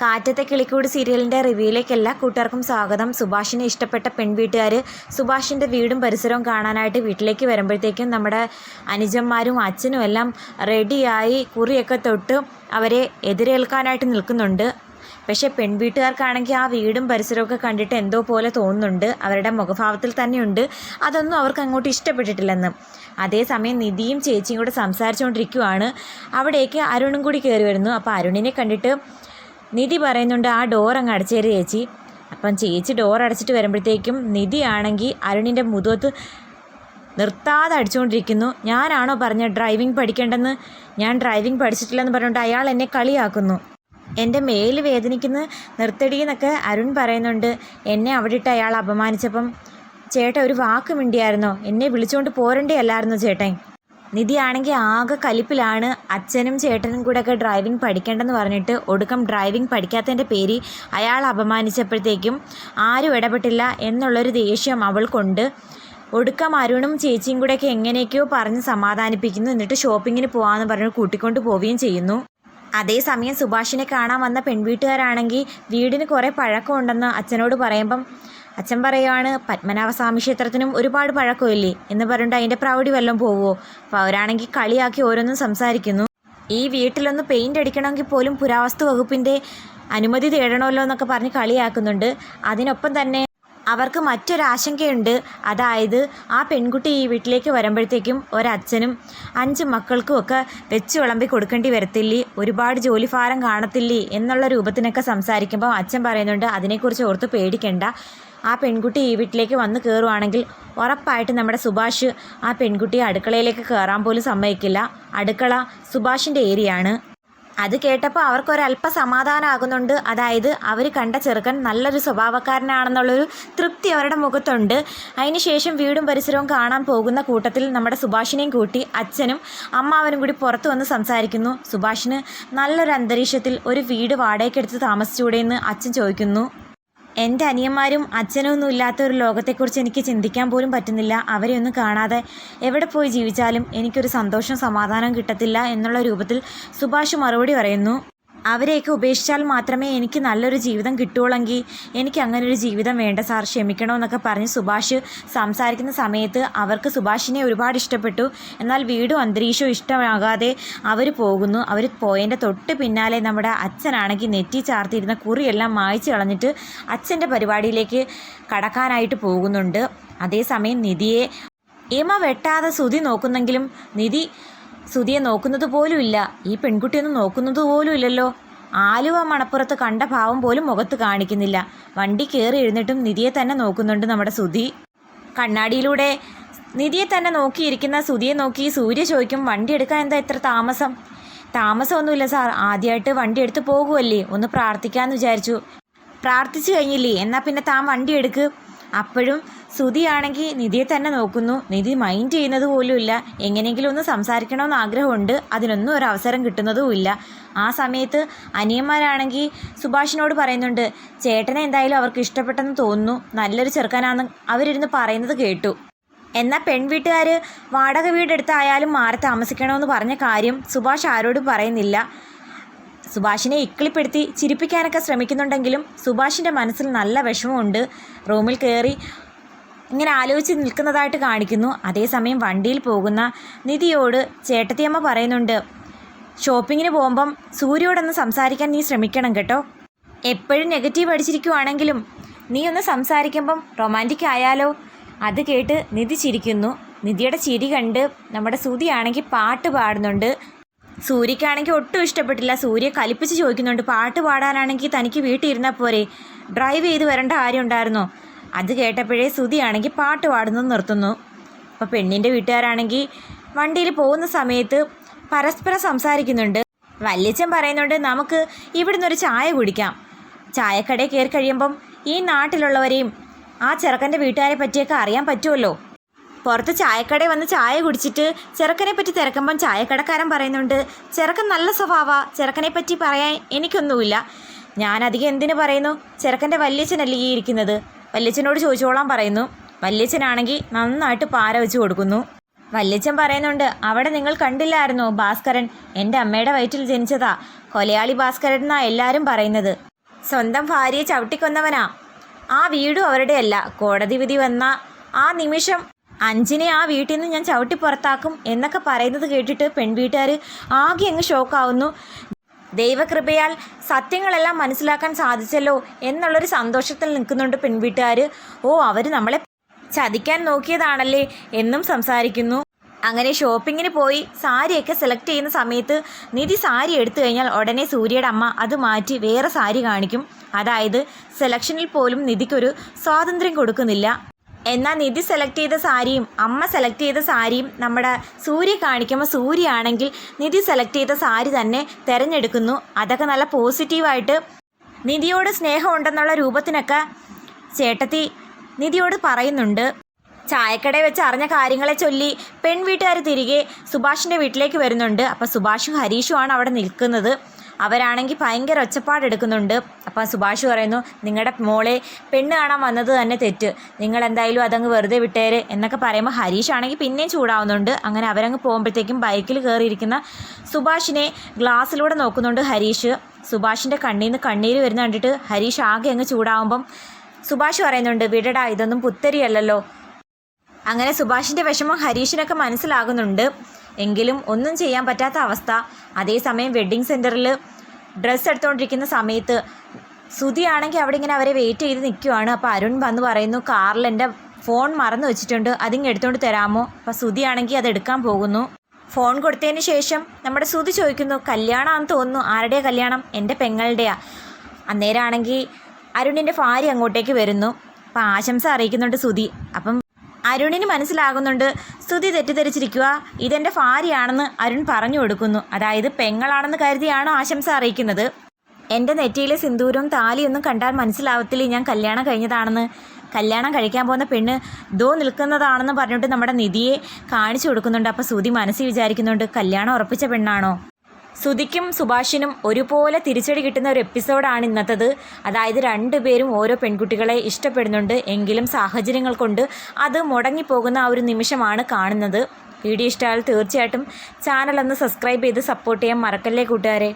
കാറ്റത്തെ കിളിക്കൂട് സീരിയലിന്റെ റിവ്യൂയിലേക്ക് എല്ലാ കൂട്ടുകാർക്കും സ്വാഗതം. സുഭാഷിനെ ഇഷ്ടപ്പെട്ട പെൺവീട്ടുകാർ സുഭാഷിന്റെ വീടും പരിസരവും കാണാനായിട്ട് വീട്ടിലേക്ക് വരുമ്പോഴത്തേക്കും നമ്മുടെ അനുജന്മാരും അച്ഛനും എല്ലാം റെഡിയായി കുറിയൊക്കെ തൊട്ട് അവരെ എതിരേൽക്കാനായിട്ട് നിൽക്കുന്നുണ്ട്. പക്ഷേ പെൺവീട്ടുകാർക്കാണെങ്കിൽ ആ വീടും പരിസരമൊക്കെ കണ്ടിട്ട് എന്തോ പോലെ തോന്നുന്നുണ്ട്. അവരുടെ മുഖഭാവത്തിൽ തന്നെയുണ്ട്. അതൊന്നും അവർക്ക് അങ്ങോട്ട് ഇഷ്ടപ്പെട്ടിട്ടില്ലെന്ന്. അതേസമയം നിധിയും ചേച്ചിയും കൂടെ സംസാരിച്ചുകൊണ്ടിരിക്കുവാണ്. അവിടേക്ക് അരുണും കൂടി കയറി വരുന്നു. അപ്പോൾ അരുണിനെ കണ്ടിട്ട് നിധി പറയുന്നുണ്ട് ആ ഡോർ അങ്ങ് അടച്ചേര് ചേച്ചി. അപ്പം ചേച്ചി ഡോർ അടച്ചിട്ട് വരുമ്പോഴത്തേക്കും നിധി ആണെങ്കിൽ അരുണിന്റെ മുതുകത്ത് നിർത്താതെ അടിച്ചുകൊണ്ടിരിക്കുന്നു. ഞാനാണോ പറഞ്ഞ ഡ്രൈവിംഗ് പഠിക്കേണ്ടെന്ന്? ഞാൻ ഡ്രൈവിംഗ് പഠിച്ചിട്ടില്ലെന്ന് പറഞ്ഞുകൊണ്ട് അയാൾ എന്നെ കളിയാക്കുന്നു. എന്റെ മേൽ വേദനിക്കുന്ന നിർത്തടി എന്നൊക്കെ അരുൺ പറയുന്നുണ്ട്. എന്നെ അവിടെ ഇട്ട് അയാൾ അപമാനിച്ചപ്പം ചേട്ടൻ ഒരു വാക്ക് മിണ്ടിയായിരുന്നോ? എന്നെ വിളിച്ചുകൊണ്ട് പോരണ്ടേ അല്ലായിരുന്നോ ചേട്ടൻ? നിധിയാണെങ്കിൽ ആകെ കലിപ്പിലാണ്. അച്ഛനും ചേട്ടനും കൂടെ ഒക്കെ ഡ്രൈവിംഗ് പഠിക്കേണ്ടെന്ന് പറഞ്ഞിട്ട് ഒടുക്കം ഡ്രൈവിംഗ് പഠിക്കാത്തതിന്റെ പേര് അയാൾ അപമാനിച്ചപ്പോഴത്തേക്കും ആരും ഇടപെട്ടില്ല എന്നുള്ളൊരു ദേഷ്യം അവൾക്കുണ്ട്. ഒടുക്കം അരുണും ചേച്ചിയും കൂടെയൊക്കെ എങ്ങനെയൊക്കെയോ പറഞ്ഞ് സമാധാനിപ്പിക്കുന്നു. എന്നിട്ട് ഷോപ്പിങ്ങിന് പോകാമെന്ന് പറഞ്ഞ് കൂട്ടിക്കൊണ്ട് പോവുകയും ചെയ്യുന്നു. അതേസമയം സുഭാഷിനെ കാണാൻ വന്ന പെൺവീട്ടുകാരാണെങ്കിൽ വീടിന് കുറേ പഴക്കമുണ്ടെന്ന് അച്ഛനോട് പറയുമ്പം അച്ഛൻ പറയുവാണ് പത്മനാഭസ്വാമി ക്ഷേത്രത്തിനും ഒരുപാട് പഴക്കമില്ലേ? എന്ന് പറഞ്ഞിട്ട് അതിന്റെ പ്രൗഢി വല്ലതും പോവുമോ അപ്പോൾ അവരാണെങ്കിൽ കളിയാക്കി ഓരോന്നും സംസാരിക്കുന്നു. ഈ വീട്ടിലൊന്ന് പെയിന്റ് അടിക്കണമെങ്കിൽ പോലും പുരാവസ്തു വകുപ്പിന്റെ അനുമതി തേടണമല്ലോ എന്നൊക്കെ പറഞ്ഞ് കളിയാക്കുന്നുണ്ട്. അതിനൊപ്പം തന്നെ അവർക്ക് മറ്റൊരാശങ്കയുണ്ട് അതായത് ആ പെൺകുട്ടി ഈ വീട്ടിലേക്ക് വരുമ്പോഴത്തേക്കും ഒരച്ഛനും അഞ്ച് മക്കൾക്കും ഒക്കെ വെച്ച് വിളമ്പി കൊടുക്കേണ്ടി വരത്തില്ലേ? ഒരുപാട് ജോലിഭാരം കാണത്തില്ലേ? എന്നുള്ള രൂപത്തിനൊക്കെ സംസാരിക്കുമ്പോൾ അച്ഛൻ പറയുന്നുണ്ട് അതിനെക്കുറിച്ച് ഓർത്ത് പേടിക്കണ്ട. ആ പെൺകുട്ടി ഈ വീട്ടിലേക്ക് വന്ന് കയറുവാണെങ്കിൽ ഉറപ്പായിട്ട് നമ്മുടെ സുഭാഷ് ആ പെൺകുട്ടിയെ അടുക്കളയിലേക്ക് കയറാൻ പോലും സമ്മതിക്കില്ല. അടുക്കള സുഭാഷിന്റെ ഏരിയയാണ്. അത് കേട്ടപ്പോൾ അവർക്കൊരല്പ സമാധാനമാകുന്നുണ്ട് അതായത് അവർ കണ്ട ചെറുക്കൻ നല്ലൊരു സ്വഭാവക്കാരനാണെന്നുള്ളൊരു തൃപ്തി അവരുടെ മുഖത്തുണ്ട്. അതിനുശേഷം വീടും പരിസരവും കാണാൻ പോകുന്ന കൂട്ടത്തിൽ നമ്മുടെ സുഭാഷിനെയും കൂട്ടി അച്ഛനും അമ്മാവനും കൂടി പുറത്തു വന്ന് സംസാരിക്കുന്നു. സുഭാഷിന് നല്ലൊരു അന്തരീക്ഷത്തിൽ ഒരു വീട് വാടകയ്ക്കെടുത്ത് താമസിച്ചുകൂടെയെന്ന് അച്ഛൻ ചോദിക്കുന്നു. എന്റെ അനിയന്മാരും അച്ഛനൊന്നും ഇല്ലാത്ത ഒരു ലോകത്തെക്കുറിച്ച് എനിക്ക് ചിന്തിക്കാൻ പോലും പറ്റുന്നില്ല. അവരെ ഒന്നും കാണാതെ എവിടെ പോയി ജീവിച്ചാലും എനിക്കൊരു സന്തോഷം സമാധാനം കിട്ടത്തില്ല എന്നുള്ള രൂപത്തിൽ സുഭാഷ് മറുപടി പറയുന്നു. അവരെയൊക്കെ ഉപേക്ഷിച്ചാൽ മാത്രമേ എനിക്ക് നല്ലൊരു ജീവിതം കിട്ടുകയുള്ളെങ്കിൽ എനിക്ക് അങ്ങനെ ഒരു ജീവിതം വേണ്ട സാർ. ക്ഷമിക്കണമെന്നൊക്കെ പറഞ്ഞ് സുഭാഷ് സംസാരിക്കുന്ന സമയത്ത് അവർക്ക് സുഭാഷിനെ ഒരുപാട് ഇഷ്ടപ്പെട്ടു. എന്നാൽ വീടും അന്തരീക്ഷവും ഇഷ്ടമാകാതെ അവർ പോകുന്നു. അവർ പോയതിന്റെ തൊട്ട് പിന്നാലെ നമ്മുടെ അച്ഛനാണെങ്കിൽ നെറ്റി ചാർത്തിയിരുന്ന കുറിയെല്ലാം മായ്ച്ചു കളഞ്ഞിട്ട് അച്ഛന്റെ പരിപാടിയിലേക്ക് കടക്കാനായിട്ട് പോകുന്നുണ്ട്. അതേസമയം നിധിയെ ഇമ വെട്ടാതെ സുതി നോക്കുന്നെങ്കിലും നിധി സുതിയെ നോക്കുന്നത് പോലുമില്ല ഈ പെൺകുട്ടിയൊന്നും നോക്കുന്നത് പോലുമില്ലല്ലോ ആലുവ മണപ്പുറത്ത് കണ്ട ഭാവം പോലും മുഖത്ത് കാണിക്കുന്നില്ല. വണ്ടി കയറി എഴുന്നിട്ടും നിധിയെ തന്നെ നോക്കുന്നുണ്ട് നമ്മുടെ സുധി. കണ്ണാടിയിലൂടെ നിധിയെ തന്നെ നോക്കിയിരിക്കുന്ന സുധിയെ നോക്കി സൂര്യ ചോദിക്കും വണ്ടി എടുക്കാൻ എന്താ ഇത്ര താമസം? താമസമൊന്നുമില്ല സാർ. ആദ്യമായിട്ട് വണ്ടി എടുത്ത് പോകുമല്ലേ ഒന്ന് പ്രാർത്ഥിക്കാമെന്ന് വിചാരിച്ചു. പ്രാർത്ഥിച്ചു കഴിഞ്ഞില്ലേ. എന്നാൽ പിന്നെ താൻ വണ്ടി എടുക്ക്. അപ്പോഴും സുധിയാണെങ്കിൽ നിധിയെ തന്നെ നോക്കുന്നു. നിധി മൈൻഡ് ചെയ്യുന്നത് പോലുമില്ല എങ്ങനെയെങ്കിലും ഒന്ന് സംസാരിക്കണമെന്ന് ആഗ്രഹമുണ്ട്. അതിനൊന്നും ഒരു അവസരം കിട്ടുന്നതുമില്ല ആ സമയത്ത് അനിയന്മാരാണെങ്കിൽ സുഭാഷിനോട് പറയുന്നുണ്ട് ചേട്ടനെ എന്തായാലും അവർക്ക് ഇഷ്ടപ്പെട്ടെന്ന് തോന്നുന്നു. നല്ലൊരു ചെറുക്കനാണെന്ന് അവരിരുന്ന് പറയുന്നത് കേട്ടു. എന്നാൽ പെൺവീട്ടുകാർ വാടക വീടെടുത്തായാലും മാറി താമസിക്കണമെന്ന് പറഞ്ഞ കാര്യം സുഭാഷ് ആരോടും പറയുന്നില്ല. സുഭാഷിനെ ഇക്കിളിപ്പെടുത്തി ചിരിപ്പിക്കാനൊക്കെ ശ്രമിക്കുന്നുണ്ടെങ്കിലും സുഭാഷിന്റെ മനസ്സിൽ നല്ല വിഷമമുണ്ട്. റൂമിൽ കയറി ഇങ്ങനെ ആലോചിച്ച് നിൽക്കുന്നതായിട്ട് കാണിക്കുന്നു. അതേസമയം വണ്ടിയിൽ പോകുന്ന നിധിയോട് ചേട്ടത്തിയമ്മ പറയുന്നുണ്ട് ഷോപ്പിങ്ങിന് പോകുമ്പം സൂര്യോടൊന്ന് സംസാരിക്കാൻ നീ ശ്രമിക്കണം കേട്ടോ. എപ്പോഴും നെഗറ്റീവ് അടിച്ചിരിക്കുവാണെങ്കിലും നീ ഒന്ന് സംസാരിക്കുമ്പം റൊമാന്റിക് ആയാലോ? അത് കേട്ട് നിധി ചിരിക്കുന്നു. നിധിയുടെ ചിരി കണ്ട് നമ്മുടെ സുതിയാണെങ്കിൽ പാട്ട് പാടുന്നുണ്ട്. സൂര്യക്കാണെങ്കിൽ ഒട്ടും ഇഷ്ടപ്പെട്ടില്ല. സൂര്യ കലിപ്പിച്ച് ചോദിക്കുന്നുണ്ട് പാട്ട് പാടാനാണെങ്കിൽ തനിക്ക് വീട്ടിൽ ഇരുന്നാൽ പോരെ. ഡ്രൈവ് ചെയ്ത് വരേണ്ട കാര്യം ഉണ്ടായിരുന്നോ? അത് കേട്ടപ്പോഴേ സുതിയാണെങ്കിൽ പാട്ട് പാടുന്നത് നിർത്തുന്നു. അപ്പോൾ പെണ്ണിന്റെ വീട്ടുകാരാണെങ്കിൽ വണ്ടിയിൽ പോകുന്ന സമയത്ത് പരസ്പരം സംസാരിക്കുന്നുണ്ട്. വല്യച്ഛൻ പറയുന്നുണ്ട് നമുക്ക് ഇവിടുന്ന് ഒരു ചായ കുടിക്കാം. ചായക്കടയിൽ കയറി കഴിയുമ്പം ഈ നാട്ടിലുള്ളവരെയും ആ ചെറുക്കന്റെ വീട്ടുകാരെ പറ്റിയൊക്കെ അറിയാൻ പറ്റുമല്ലോ. പുറത്ത് ചായക്കടയിൽ വന്ന് ചായ കുടിച്ചിട്ട് ചെറുക്കനെ പറ്റി തിരക്കുമ്പം ചായക്കടക്കാരൻ പറയുന്നുണ്ട് ചെറുക്കൻ നല്ല സ്വഭാവ. ചെറുക്കനെ പറ്റി പറയാൻ എനിക്കൊന്നുമില്ല. ഞാൻ അധികം എന്തിനു പറയുന്നു? ചെറുക്കന്റെ വല്യച്ഛനല്ലേ ഈ ഇരിക്കുന്നത്. വല്യച്ഛനോട് ചോദിച്ചോളാൻ പറയുന്നു. വല്യച്ഛനാണെങ്കിൽ നന്നായിട്ട് പാര വെച്ച് കൊടുക്കുന്നു. വല്യച്ഛൻ പറയുന്നുണ്ട് അവിടെ നിങ്ങൾ കണ്ടില്ലായിരുന്നു ഭാസ്കരൻ? എന്റെ അമ്മയുടെ വയറ്റിൽ ജനിച്ചതാ. കൊലയാളി ഭാസ്കരൻ എന്നാ എല്ലാവരും പറയുന്നത്. സ്വന്തം ഭാര്യയെ ചവിട്ടിക്കൊന്നവനാ. ആ വീടും അവരുടെയല്ല കോടതി വിധി വന്ന ആ നിമിഷം അഞ്ചിനെ ആ വീട്ടിൽ നിന്ന് ഞാൻ ചവിട്ടി പുറത്താക്കും എന്നൊക്കെ പറയുന്നത് കേട്ടിട്ട് പെൺവീട്ടുകാർ ആകെ അങ്ങ് ഷോക്കാവുന്നു ദൈവകൃപയാൽ സത്യങ്ങളെല്ലാം മനസ്സിലാക്കാൻ സാധിച്ചല്ലോ എന്നുള്ളൊരു സന്തോഷത്തിൽ നിൽക്കുന്നുണ്ട് പെൺവീട്ടുകാർ ഓ അവർ നമ്മളെ ചതിക്കാൻ നോക്കിയതാണല്ലേ എന്നും സംസാരിക്കുന്നു. അങ്ങനെ ഷോപ്പിങ്ങിന് പോയി സാരിയൊക്കെ സെലക്ട് ചെയ്യുന്ന സമയത്ത് നിധി സാരി എടുത്തു കഴിഞ്ഞാൽ ഉടനെ സൂര്യയുടെ അമ്മ അത് മാറ്റി വേറെ സാരി കാണിക്കും. അതായത് സെലക്ഷനിൽ പോലും നിധിക്കൊരു സ്വാതന്ത്ര്യം കൊടുക്കുന്നില്ല. എന്നാൽ നിധി സെലക്ട് ചെയ്ത സാരിയും അമ്മ സെലക്ട് ചെയ്ത സാരിയും നമ്മുടെ സൂര്യ കാണിക്കുമ്പോൾ സൂര്യയാണെങ്കിൽ നിധി സെലക്ട് ചെയ്ത സാരി തന്നെ തിരഞ്ഞെടുക്കുന്നു. അതൊക്കെ നല്ല പോസിറ്റീവായിട്ട് നിധിയോട് സ്നേഹമുണ്ടെന്നുള്ള രൂപത്തിനൊക്കെ ചേട്ടത്തി നിധിയോട് പറയുന്നുണ്ട്. ചായക്കടയിൽ വെച്ച് അറിഞ്ഞ കാര്യങ്ങളെ ചൊല്ലി പെൺവീട്ടുകാർ തിരികെ സുഭാഷിന്റെ വീട്ടിലേക്ക് വരുന്നുണ്ട്. അപ്പോൾ സുഭാഷും ഹരീഷുമാണ് അവിടെ നിൽക്കുന്നത്. അവരാണെങ്കിൽ ഭയങ്കര ഒച്ചപ്പാടെടുക്കുന്നുണ്ട് അപ്പോൾ സുഭാഷ് പറയുന്നു നിങ്ങളുടെ മോളെ പെണ്ണ് കാണാൻ വന്നത് തന്നെ തെറ്റ്. നിങ്ങൾ എന്തായാലും അതങ്ങ് വെറുതെ വിട്ടേര് എന്നൊക്കെ പറയുമ്പോൾ ഹരീഷ് ആണെങ്കിൽ പിന്നെയും ചൂടാവുന്നുണ്ട്. അങ്ങനെ അവരങ്ങ് പോകുമ്പോഴത്തേക്കും ബൈക്കിൽ കയറിയിരിക്കുന്ന സുഭാഷിനെ ഗ്ലാസ്സിലൂടെ നോക്കുന്നുണ്ട് ഹരീഷ്. സുഭാഷിന്റെ കണ്ണിൽ നിന്ന് കണ്ണീര് വരുന്ന കണ്ടിട്ട് ഹരീഷ് ആകെ അങ്ങ് ചൂടാവുമ്പം സുഭാഷ് പറയുന്നുണ്ട് വിടടാ ഇതൊന്നും പുത്തരിയല്ലല്ലോ. അങ്ങനെ സുഭാഷിന്റെ വിഷമം ഹരീഷിനൊക്കെ മനസ്സിലാകുന്നുണ്ട്. എങ്കിലും ഒന്നും ചെയ്യാൻ പറ്റാത്ത അവസ്ഥ. അതേസമയം വെഡ്ഡിങ് സെന്ററിൽ ഡ്രസ്സ് എടുത്തുകൊണ്ടിരിക്കുന്ന സമയത്ത് സുതിയാണെങ്കിൽ അവിടെ ഇങ്ങനെ അവരെ വെയിറ്റ് ചെയ്ത് നിൽക്കുവാണ് അപ്പോൾ അരുൺ വന്ന് പറയുന്നു കാറിൽ എന്റെ ഫോൺ മറന്നു വെച്ചിട്ടുണ്ട്. അതിങ്ങ് എടുത്തുകൊണ്ട് തരാമോ? അപ്പോൾ സുതിയാണെങ്കിൽ അത് എടുക്കാൻ പോകുന്നു. ഫോൺ കൊടുത്തതിന് ശേഷം നമ്മുടെ സുതി ചോദിക്കുന്നു കല്യാണമാണെന്ന് തോന്നുന്നു. ആരുടെയാ കല്യാണം? എന്റെ പെങ്ങളുടെയാ. അന്നേരമാണെങ്കിൽ അരുണിന്റെ ഭാര്യ അങ്ങോട്ടേക്ക് വരുന്നു. അപ്പോൾ ആശംസ അറിയിക്കുന്നുണ്ട് സുതി അപ്പം അരുണിന് മനസ്സിലാകുന്നുണ്ട്. സ്തുതി തെറ്റിദ്ധരിച്ചിരിക്കുക. ഇതെന്റെ ഭാര്യയാണെന്ന് അരുൺ പറഞ്ഞു കൊടുക്കുന്നു. അതായത് പെങ്ങളാണെന്ന് കരുതിയാണ് ആശംസ അറിയിക്കുന്നത്. എന്റെ നെറ്റിയിലെ സിന്ദൂരവും താലിയൊന്നും കണ്ടാൽ മനസ്സിലാവത്തില്ല ഞാൻ കല്യാണം കഴിഞ്ഞതാണെന്ന്. കല്യാണം കഴിക്കാൻ പോകുന്ന പെണ്ണ് ദോ നിൽക്കുന്നതാണെന്ന് പറഞ്ഞിട്ട് നമ്മുടെ നിധിയെ കാണിച്ചു കൊടുക്കുന്നുണ്ട്. അപ്പോൾ സുതി മനസ്സിൽ വിചാരിക്കുന്നുണ്ട് കല്യാണം ഉറപ്പിച്ച പെണ്ണാണോ? സുധിക്കും സുഭാഷിനും ഒരുപോലെ തിരിച്ചടി കിട്ടുന്ന ഒരു എപ്പിസോഡാണ് ഇന്നത്തത്. അതായത് രണ്ടുപേരും ഓരോ പെൺകുട്ടികളെ ഇഷ്ടപ്പെടുന്നുണ്ട്. എങ്കിലും സാഹചര്യങ്ങൾ കൊണ്ട് അത് മുടങ്ങിപ്പോകുന്ന ആ ഒരു നിമിഷമാണ് കാണുന്നത്. വീഡിയോ ഇഷ്ടമായാൽ തീർച്ചയായിട്ടും ചാനൽ ഒന്ന് സബ്സ്ക്രൈബ് ചെയ്ത് സപ്പോർട്ട് ചെയ്യാൻ മറക്കല്ലേ കൂട്ടുകാരെ?